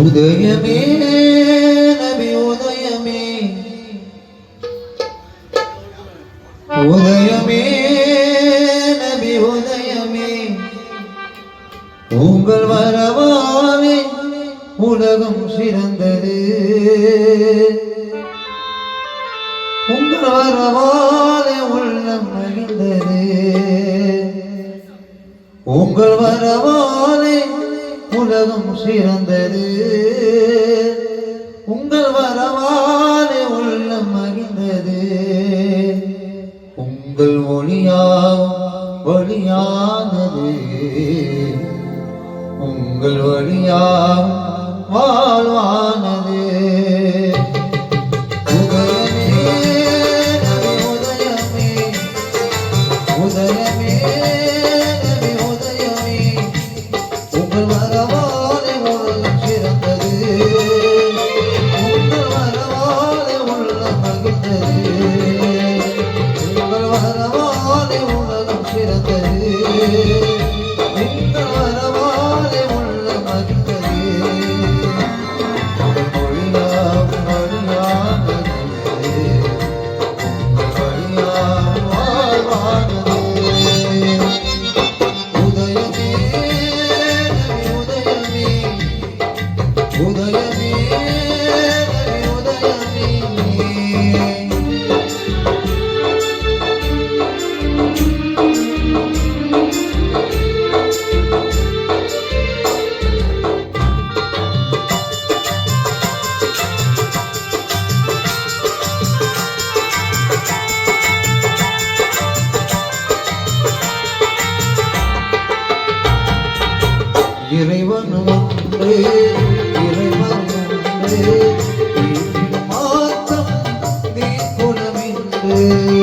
உதயமே நபி உதயமே உதயமே நபி உதயமே உங்கள் வரவாவே உலகம் சிறந்தது உங்கள் வரவாலே உள்ளம் மகிழ்ந்தது உங்கள் வரவாலே உலகம் சிறந்தது. உங்கள் வரவாலே உள்ளம் மகிழ்ந்தது. உங்கள் ஒளியா வழியானது. உங்கள் வழியா வாழ்வானது. உதயமே நபி உதயமே. உங்கள் இறைவன் ஒன்று இறைவன் ஒன்று மாற்றம் நீ குணமின்றே.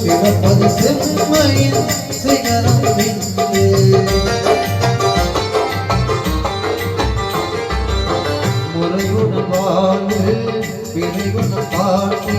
பிறப்பது ஒன்று செம்மையின் சிகரம் என்று வாழ்வு பாட்டி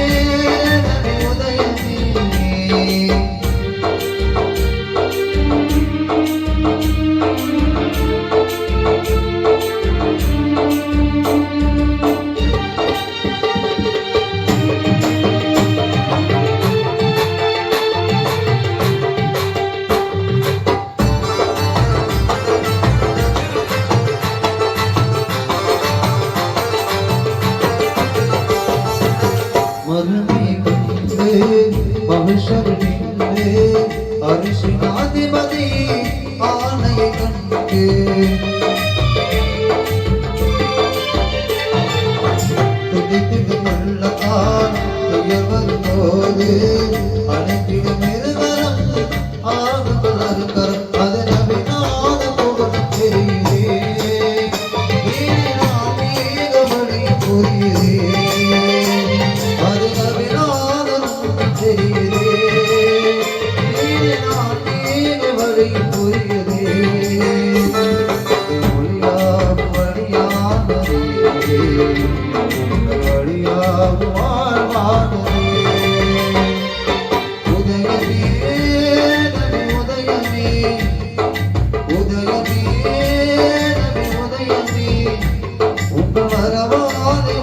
மகிஷர் நின்று அரிசினாதிபதி ஆணையை கண்டு துதித்து உள்ளதான் புயல் வரும்போது அனைத்திலும் ஈராமீகமணி புரியுதே ஒளியாம் வழியானதே உங்கள் வழியாம் வாழ்வானதே உதயமே உங்கள் வரவாலே